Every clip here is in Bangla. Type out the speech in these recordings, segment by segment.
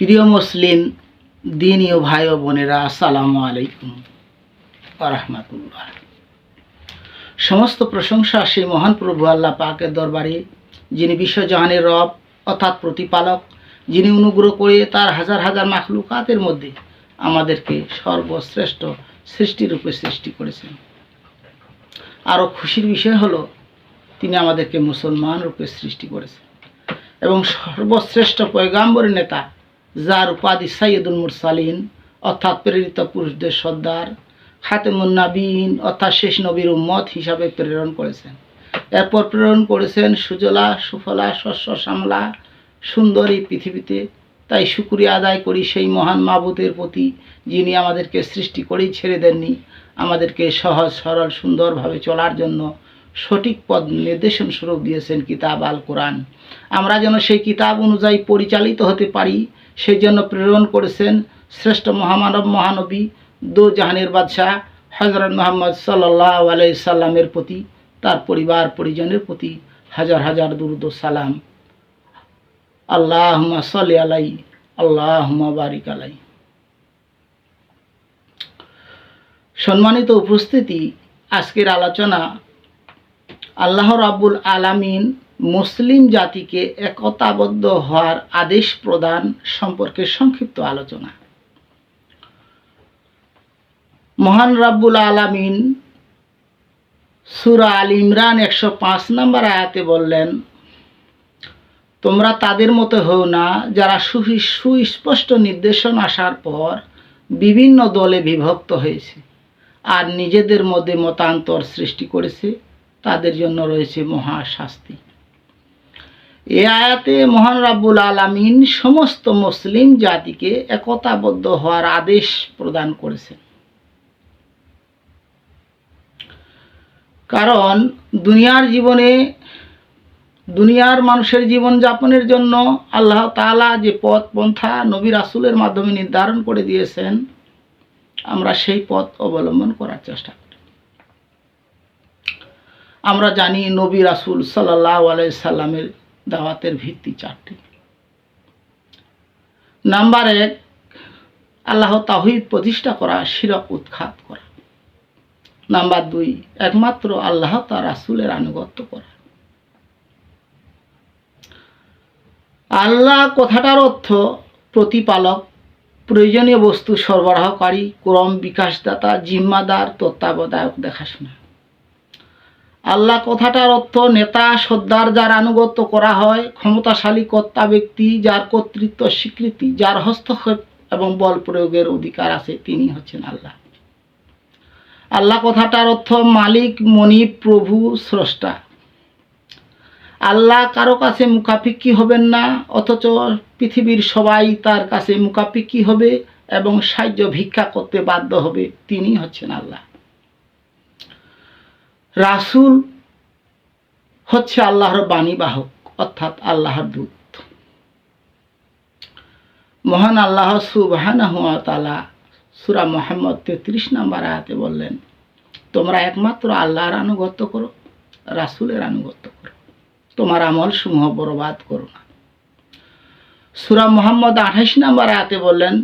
প্রিয় মুসলিম, দিনী ও ভাই ও বোনেরা, আসসালামু আলাইকুম রহমাতুল্লাহ। সমস্ত প্রশংসা সেই মহান প্রভু আল্লাহ পাকের দরবারে, যিনি বিশ্বজাহানের রব অর্থাৎ প্রতিপালক, যিনি অনুগ্রহ করে তার হাজার হাজার মাখলুকাতের মধ্যে আমাদেরকে সর্বশ্রেষ্ঠ সৃষ্টিরূপে সৃষ্টি করেছেন। আরও খুশির বিষয় হলো, তিনি আমাদেরকে মুসলমান রূপে সৃষ্টি করেছেন এবং সর্বশ্রেষ্ঠ পয়গাম্বরী নেতা যার উপাধি সাইয়দুল মুরসালিন, অর্থাৎ প্রেরিত পুরুষদের সর্দার, খাতেমুন নাবিন অর্থাৎ শেষ নবীর উম্মত হিসাবে প্রেরণ করেছেন। এরপর প্রেরণ করেছেন সুজলা, সুফলা, শস্য, শ্যামলা, সুন্দর এই পৃথিবীতে। তাই শুক্রিয়া আদায় করি সেই মহান মাবুতের প্রতি, যিনি আমাদেরকে সৃষ্টি করেই ছেড়ে দেননি, আমাদেরকে সহজ, সরল, সুন্দরভাবে চলার জন্য সঠিক পদ নির্দেশন স্বরূপ দিয়েছেন কিতাব আল কোরআন আমরা যেন সেই কিতাব অনুযায়ী পরিচালিত হতে পারি সেই জন্য প্রেরণ করেছেন শ্রেষ্ঠ মহামানব মহানবী দো জাহানের বাদশাহ হজরত মোহাম্মদ সাল্লাহ আলাই সাল্লামের প্রতি, তার পরিবার পরিজনের প্রতি হাজার হাজার দুরুদ সালাম। আল্লাহ সাল্লি আলাই আল্লাহ বারিক আলাই। সম্মানিত উপস্থিতি, আজকের আলোচনা আল্লাহ রাব্বুল আলামিন মুসলিম জাতিকে একতাবদ্ধ হওয়ার আদেশ প্রদান সম্পর্কে সংক্ষিপ্ত আলোচনা। মহান রাব্বুল আলামিন সুরা আল ইমরান একশো পাঁচ নম্বর আয়াতে বললেন, তোমরা তাদের মতো হও না যারা সুহি, সুস্পষ্ট নির্দেশন আসার পর বিভিন্ন দলে বিভক্ত হয়েছে আর নিজেদের মধ্যে মতান্তর সৃষ্টি করেছে। তাদের জন্য রয়েছে মহা শাস্তি এ আয়াতে মহান রাব্বুল আলামিন সমস্ত মুসলিম জাতিকে একতাবদ্ধ হওয়ার আদেশ প্রদান করেছেন। কারণ দুনিয়ার জীবনে, দুনিয়ার মানুষের জীবন যাপনের জন্য আল্লাহ তাআলা যে পথ, পন্থা নবী রাসুলের মাধ্যমে নির্ধারণ করে দিয়েছেন, আমরা সেই পথ অবলম্বন করার চেষ্টা করি। আমরা জানি নবী রাসুল সাল্লাহ আলাই সাল্লামের দাওয়াতের ভিত্তি চারটি। নাম্বার এক, আল্লাহ তাহিদ প্রতিষ্ঠা করা, শিরক উৎখাত করা। নাম্বার দুই, একমাত্র আল্লাহ তার রাসুলের আনুগত্য করা। আল্লাহ কথাটার অর্থ প্রতিপালক, প্রয়োজনীয় বস্তু সরবরাহকারী, ক্রম বিকাশদাতা, জিম্মাদার, তত্ত্বাবধায়ক দেখাশোনা। আল্লাহ কথাটার অর্থ, নেতা, সর্দার যার আনুগত্য করা হয়, ক্ষমতাশালী কর্তা ব্যক্তি যার কর্তৃত্ব স্বীকৃতি, যার হস্তক্ষেপ এবং বল প্রয়োগের অধিকার আছে, তিনি হচ্ছেন আল্লাহ। আল্লাহ কথাটার অর্থ, মালিক, মনিব, প্রভু, স্রষ্টা। আল্লাহ কারও কাছে মুখাপিক্ষি হবেন না, অথচ পৃথিবীর সবাই তার কাছে মুখাপিক্ষি হবে এবং সাহায্য ভিক্ষা করতে বাধ্য হবে, তিনি হচ্ছেন আল্লাহ। রাসুল হচ্ছে আল্লাহর বাণী বাহক, অর্থাৎ আল্লাহর দূত। মহান আল্লাহ সুবাহানা তালা সুরা মোহাম্মদ তেত্রিশ নম্বর আয়াতে বললেন, তোমরা একমাত্র আল্লাহর আনুগত্য করো, রাসুলের আনুগত্য করো। তোমার আমল সমূহ বরবাদ করো না। সুরা মোহাম্মদ আঠাইশ নাম্বার আয়াতে বললেন,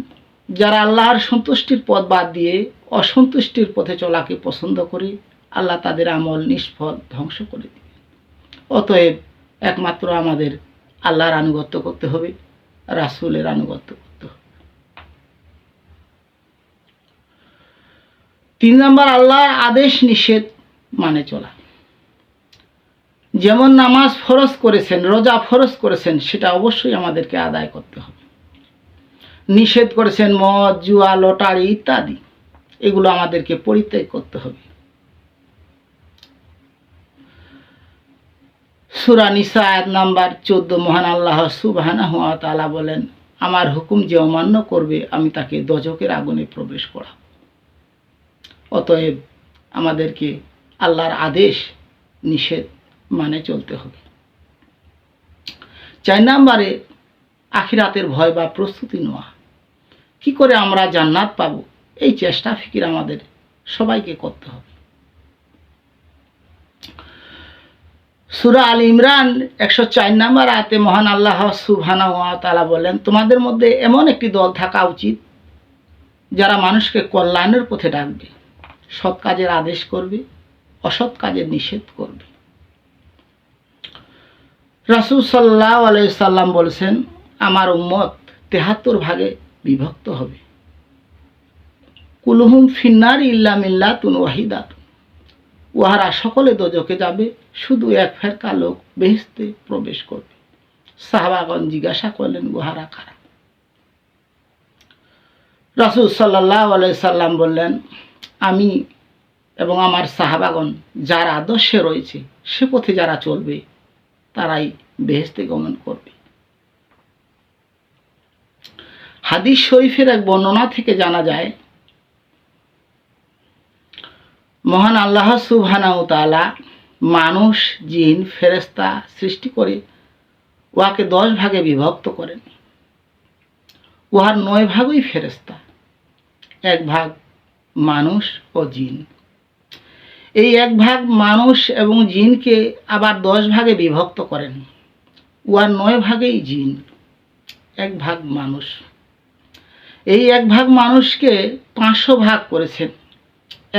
যারা আল্লাহর সন্তুষ্টির পথ বাদ দিয়ে অসন্তুষ্টির পথে চলাকে পছন্দ করে আল্লাহ তাদের আমল নিষ্ফল ধ্বংস করে দিবে। অতএব একমাত্র আমাদের আল্লাহর আনুগত্য করতে হবে, রাসুলের আনুগত্য করতে হবে। তিন নম্বর, আল্লাহর আদেশ নিষেধ মানে চলা। যেমন নামাজ ফরজ করেছেন, রোজা ফরজ করেছেন, সেটা অবশ্যই আমাদেরকে আদায় করতে হবে। নিষেধ করেছেন মদ, জুয়া, লটারি ইত্যাদি, এগুলো আমাদেরকে পরিত্যাগ করতে হবে। সুরা নিসা আয়াত নাম্বার চোদ্দ, মহান আল্লাহ সুবাহানা হুয়া তালা বলেন, আমার হুকুম যে অমান্য করবে, আমি তাকে দজকের আগুনে প্রবেশ করাব। অতএব আমাদেরকে আল্লাহর আদেশ নিষেধ মানে চলতে হবে। চার নাম্বারে, আখিরাতের ভয় বা প্রস্তুতি নেওয়া। কি করে আমরা জান্নাত পাব? এই চেষ্টা, ফিকির আমাদের সবাইকে করতে হবে। সুরা আল ইমরান একশো চার নম্বর আয়াতে মহান আল্লাহ সুবহানা ওয়া তাআলা বলেন, তোমাদের মধ্যে এমন একটি দল থাকা উচিত যারা মানুষকে কল্যাণের পথে ডাকবে, সৎ কাজের আদেশ করবে, অসৎ কাজের নিষেধ করবে। রাসুল সাল্লাহ আলাইসাল্লাম বলছেন, আমার উম্মত তেহাত্তর ভাগে বিভক্ত হবে। কুলহুম ফিন্নার ইল্লা মিল্লা তুন ওয়াহিদাত। উহারা সকলে দোজকে যাবে, শুধু এক ফেরকা লোক বেহেস্তে প্রবেশ করবে। সাহাবাগন জিজ্ঞাসা করলেন, উহারা কারা? রাসুল সাল্লাহ সাল্লাম বললেন, আমি এবং আমার সাহাবাগন যার আদর্শে রয়েছে, সে পথে যারা চলবে, তারাই বেহেস্তে গমন করবে। হাদিস শরীফের এক বর্ণনা থেকে জানা যায় মহান আল্লাহ সুবহানাহু তাআলা মানুষ, জিন ফেরেস্তা সৃষ্টি করে উহাকে দশ ভাগে বিভক্ত করেন। উহার নয় ভাগই ফেরেস্তা এক ভাগ মানুষ ও জিন। এই এক ভাগ মানুষ এবং জিনকে আবার দশ ভাগে বিভক্ত করেন। উহার নয় ভাগেই জিন, এক ভাগ মানুষ। এই এক ভাগ মানুষকে পাঁচশো ভাগ করেছেন।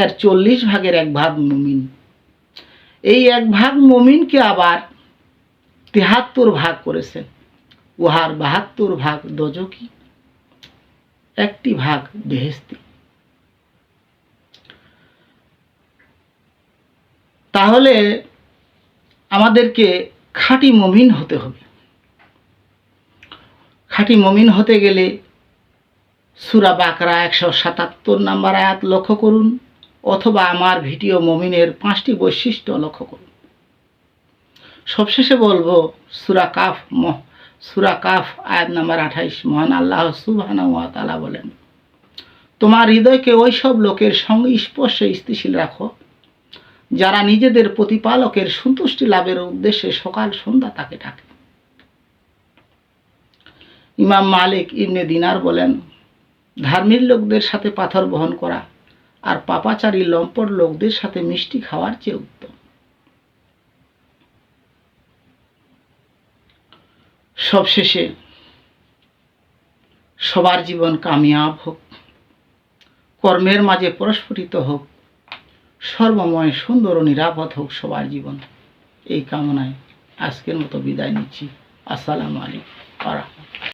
এর চল্লিশ ভাগের এক ভাগ মুমিন। এই এক ভাগ মুমিনকে আবার তেহাত্তর ভাগ করেছেন উহার বাহাত্তর ভাগ দজকি, একটি ভাগ বেহেস্তি তাহলে আমাদেরকে খাঁটি মমিন হতে হবে। খাঁটি মমিন হতে গেলে সুরা বাকরা একশো সাতাত্তর নাম্বার আয়াত লক্ষ্য করুন। অথবা আমার ভিডিও মমিনের পাঁচটি বৈশিষ্ট্য লক্ষ্য করুন। সবশেষে বলব, সুরা কাফ, মহ, সুরা কাফ, আয়াত নাম্বার আঠাইশ, মহান আল্লাহ সুবহানা বলেন, তোমার হৃদয়কে ওই সব লোকের সঙ্গে স্পর্শে স্থিতিশীল রাখো, যারা নিজেদের প্রতিপালকের সন্তুষ্টি লাভের উদ্দেশ্যে সকাল সন্ধ্যা তাকে ডাকে। ইমাম মালিক ইবনে দিনার বলেন, ধার্মিক লোকদের সাথে পাথর বহন করা আর পাপাচারী লম্পট লোকদের সাথে মিষ্টি খাওয়ার চেয়ে উত্তম। সবশেষে সবার জীবন কামিয়াব হোক, কর্মের মাঝে প্রস্ফুটিত হোক, সর্বময়, সুন্দর ও নিরাপদ হোক সবার জীবন। এই কামনায় আজকের মতো বিদায় নিচ্ছি। আসসালামু আলাইকুম।